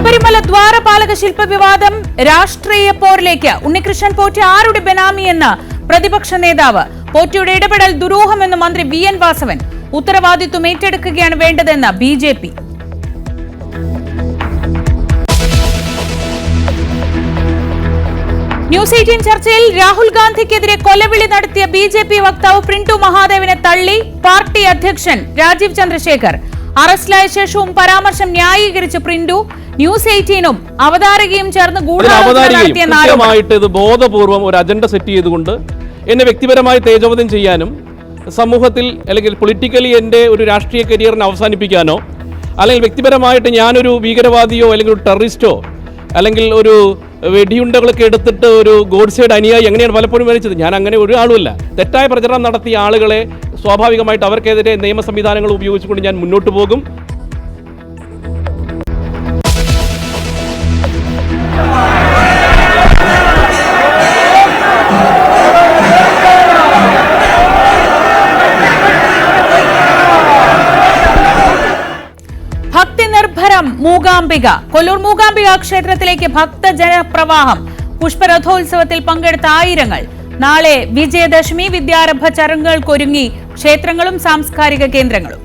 ശബരിമല ദ്വാരപാലക ശില്പ വിവാദം രാഷ്ട്രീയ പോരിലേക്ക്. ഉണ്ണികൃഷ്ണൻ പോറ്റി ആരുടെ ബെനാമിയെന്ന് പ്രതിപക്ഷ നേതാവ് പോറ്റിയുടെ ഇടപെടൽ ദുരൂഹമെന്ന് മന്ത്രി വി എൻ വാസവൻ ഉത്തരവാദിത്വം ഏറ്റെടുക്കുകയാണ് വേണ്ടതെന്ന് B J P. News Eighteen ചർച്ചയിൽ രാഹുൽ ഗാന്ധിക്കെതിരെ കൊലവിളി നടത്തിയ ബി ജെ പി വക്താവ് പ്രിന്റു മഹാദേവിനെ തള്ളി. പാർട്ടി അധ്യക്ഷൻ രാജീവ് ചന്ദ്രശേഖർ അറസ്റ്റിലായ ശേഷവും പരാമർശം ന്യായീകരിച്ച പ്രിന്റു ന്യൂസ് എയ്റ്റീനും അവതാരകയും ചേർന്ന് ഗൂഢമായിട്ട് ഗൂഢാലോചന ഇത് ബോധപൂർവം ഒരു അജണ്ട സെറ്റ് ചെയ്തുകൊണ്ട് എന്നെ വ്യക്തിപരമായി തേജോവധം ചെയ്യാനും സമൂഹത്തിൽ അല്ലെങ്കിൽ പൊളിറ്റിക്കലി എന്റെ ഒരു രാഷ്ട്രീയ കരിയറിനെ അവസാനിപ്പിക്കാനോ അല്ലെങ്കിൽ വ്യക്തിപരമായിട്ട് ഞാനൊരു ഭീകരവാദിയോ അല്ലെങ്കിൽ ഒരു ടെററിസ്റ്റോ അല്ലെങ്കിൽ ഒരു വെടിയുണ്ടകളൊക്കെ എടുത്തിട്ട് ഒരു ഗോഡ്സൈഡ് അനുയായി എങ്ങനെയാണ് പലപ്പോഴും മരിച്ചത് ഞാൻ അങ്ങനെ ഒരു ആളുമല്ല. തെറ്റായ പ്രചരണം നടത്തിയ ആളുകളെ സ്വാഭാവികമായിട്ട് അവർക്കെതിരെ നിയമ സംവിധാനങ്ങൾ ഉപയോഗിച്ചുകൊണ്ട് ഞാൻ മുന്നോട്ട് പോകും. നിർഭരം മൂകാംബിക. കൊല്ലൂർ മൂകാംബിക ക്ഷേത്രത്തിലേക്ക് ഭക്തജനപ്രവാഹം. പുഷ്പരഥോത്സവത്തിൽ പങ്കെടുത്ത ആയിരങ്ങൾ. നാളെ വിജയദശമി വിദ്യാരംഭ ചടങ്ങുകൾക്കൊരുങ്ങി ക്ഷേത്രങ്ങളും സാംസ്കാരിക കേന്ദ്രങ്ങളും.